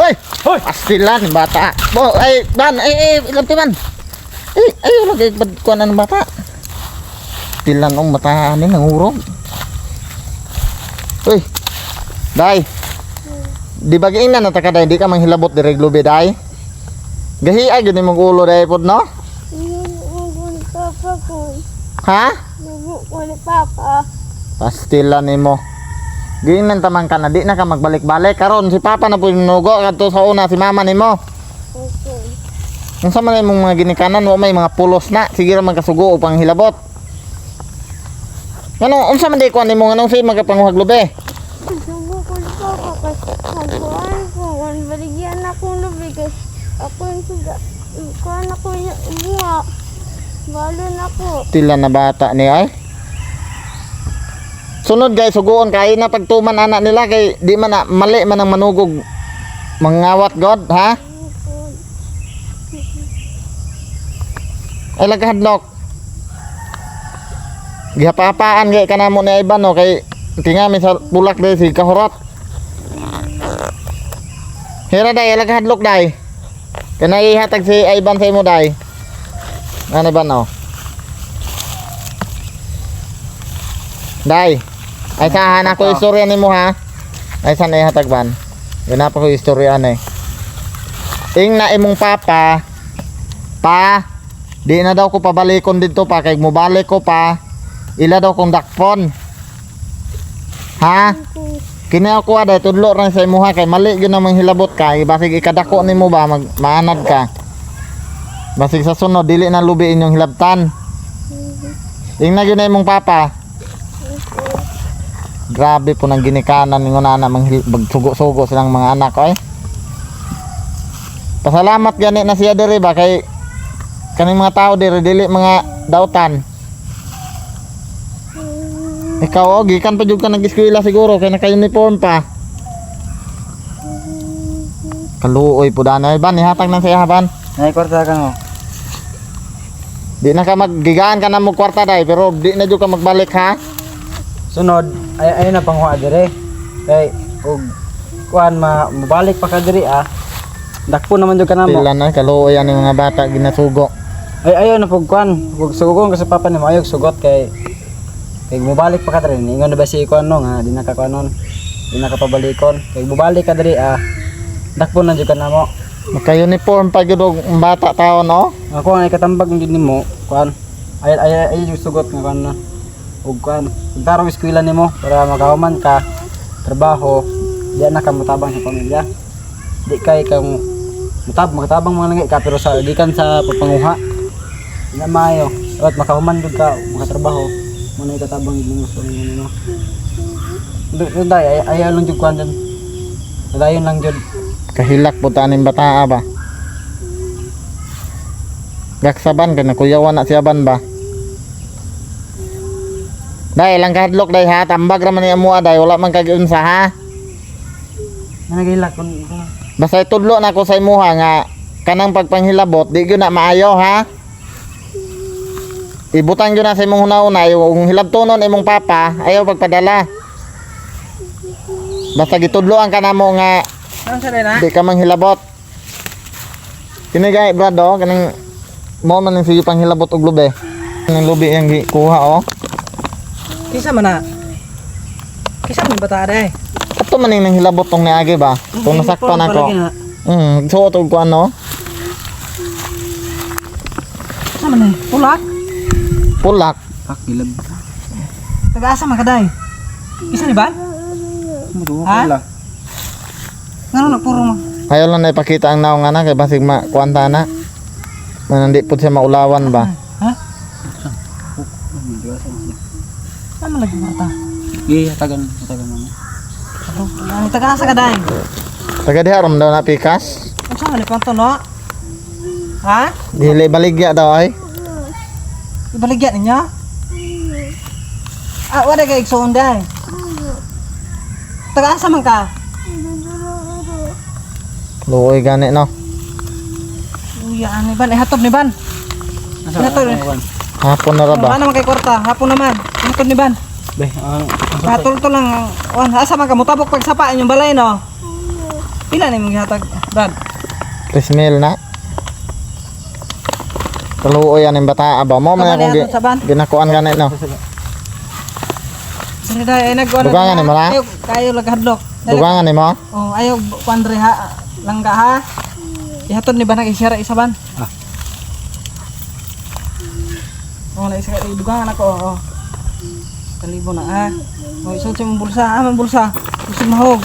Hoy! Hoy! Pastilan, bata. Bo, ay, ban, ay, ay, ilang timan. Ay, ay, lagi bad ko na ng bata. Tilan ang bata ni nangurog. Uy. Day. Di ba giing na nataka day, di ka manghilabot dire globe day. Gahi ay gini mong ulo day pod no? Papa. Ha? Nubo ko ni Papa. Giingnan taman ka na di na ka magbalik-balik karon si papa na po nugo kadto sa una si mama nimo. Okay. Unsa man imong mga ginikanan wa may mga pulos na sige ra man kasugo upang hilabot. Ano unsa man di ko nimo nganong si magapanguhag lobe? Nubo ko ni Papa kasi haguan ko. Wan baligyan akong lubi kay ako yung suga. Kuhan ako yung umuha. Balon ako. Tila na bata ni ay. Sunod guys, suguon kay na pagtuman anak nila kay di man na mali man ang manugog mangawat god ha? Ay laghadlok. Gihapapaan kay kanamo ni Ivan no kay tingami sa bulak day si kahurot. Hira day laghadlok day. Kana ihatag si Ivan sa imo day. Ano ba no? Day. Ay sahan ako istorya nimo ha. Ay san ay hatagban. Yan pa ko istorya eh. Ing na imong papa pa di na daw ko pabalikon dito pa kay mobalik ko pa ila daw kong dakpon. Ha? Kini ako ada tudlo ra sa imuha kay mali gyud namang hilabot ka basig ikadako nimo ba mag maanad ka. Basig sa sunod dili na lubi inyong hilabtan. Ing na gyud na imong papa. Grabe po nang ginikanan ningon na magsugo-sugo silang mga anak oy. Pasalamat gani na siya diri ba kay kaning mga tao diri dili mga dautan. Ikaw og gikan pa jud ka nag-eskwela siguro kay naka-uniform pa. Kaluoy po danay ban ihatag nang siya ban. Nay kwarta ka no. Di na ka maggigaan ka na mo kwarta day pero di na jud ka magbalik ha. Sunod, ay ay na pangwa dire. Kay og kuan ma mabalik pa ka diri ah. Dakpo naman jud ka namo. Pila na kaluoy ani mga bata ginasugo. Ay ayo na pug kuan. Ug sugon ka sa papa nimo ayog sugot kay kay mubalik pa ka diri. Ingon na ba si kuan no nga di na ka kuanon. Di na ka pabalikon. Kay mubalik ka diri ah. Dakpo na jud ka namo. Naka-uniform pa jud og bata tao no. Ako ang ikatambag din nimo, kuan. Ay ay ay sugot nga kuan na. Ug kuan, tarong eskwela nimo para makahuman ka trabaho, di na ka mutabang sa pamilya. Di kay kang mutab makatabang mga langi ka pero sa gikan sa pagpanguha. Na maayo, at makahuman jud ka makatrabaho. Mo na ikatabang nimo sa nimo no. Dito day ay ay lang jud kuan din. Dayon lang jud. Kahilak po taning bataa ba. Gaksaban ka na kuyawan na siya ban ba. Day lang kahadlok day ha tambag ra man ni amo day wala man kagiunsa ha. Nagilak kun Basta tudlo na ko sa imuha nga kanang pagpanghilabot di gyud na maayo ha. Ibutang gyud na sa imong hunauna yung hilabtonon imong papa ayaw pagpadala. Basta gitudloan ka na mo nga Ano sa di ka manghilabot. Kini gay brad oh, kaning mo man ning sige panghilabot og lube. Ning lubi yang gikuha oh. Kisa man na. Kisa man bata day. Ato man ning hilabot tong niagi ba? Tong nasakpan ako. Mm, suot og kuan no. Kisa man. Pulak. Pak gilab. Taga-asa man kaday. Isa ni ban? Ha? Ngano na puro mo? Ayaw lang na ipakita ang naong anak kay basig ma kuanta na. Manandi pud siya maulawan ba. Ha? Sama lagi mata. Iya, tagan, tagan mo. Ano taga-asa kaday? Taga diha rom daw na pikas. Unsa man ipanto no? Ha? Dili baligya daw ay. Ibaligyan ninyo? Ah, wala kay igsoon day. Taga-asa man ka? Luoy gani no. Uya, ano ban? Eh, hatob ni ban. Hatob ni Hapon na ra ba? Ano naman kay kwarta? Hapon naman. Hatob ni ban. Be, ang... Hatol to lang. Wan, asa man ka? Mutabok pagsapa inyong balay, no? Pila ni mong gihatag, Brad? Prismil na. Kaluoy yan yung bata. Aba mo, man akong gi- ban? ginakuan ganit no. Sige dai ay nagkuan. Dugangan ni mo na? Ayaw kayo laghadlok. Dugangan ni mo? Oh, ayaw kuandre ha. Langga ha. Ihatod ni ba na isira isaban? Ah. Oh, na isa dugangan ako. Oh. Kalibo na ha. Oh, isang sa mong bulsa, ah, mong bulsa. Gusto mahog.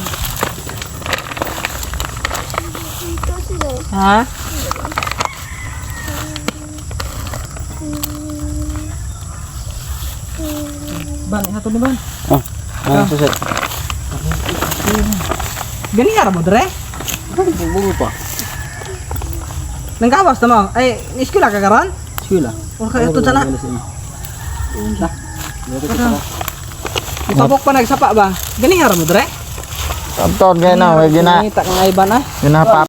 Ito sila. Ha? Ban, ihatod ni ban. Oh, ano sa set? Gani nga mo dre? Bugo pa. Nangkawas na mo. Ay, iskula ka karon? Sila. O kaya ito sana. Ipabok pa nagsapa ba? Gani nga mo dre? Tabtod kayo na. Gina, Ngita nga iban ah. gina pa